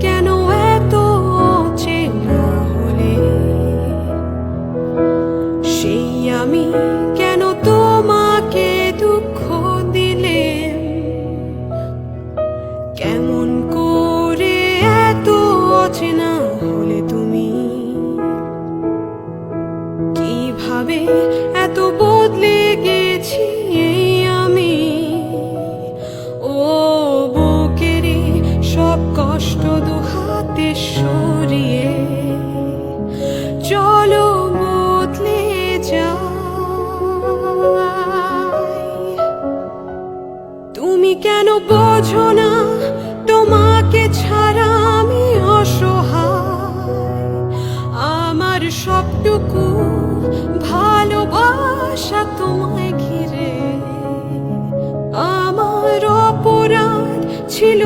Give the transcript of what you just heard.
কেন এত চেনা হলে? সেই আমি কেন তোমাকে দুঃখ দিলে কেমন করে এত অচেনা তুমি? কীভাবে এত কষ্ট দুহাতে সরিয়ে চলো বদলে যাই। তুমি কেন বোঝো না, তোমাকে ছাড়া আমি অসহায়। আমার সবটুকু ভালোবাসা তোমায় ঘিরে। আমার অপরাধ ছিল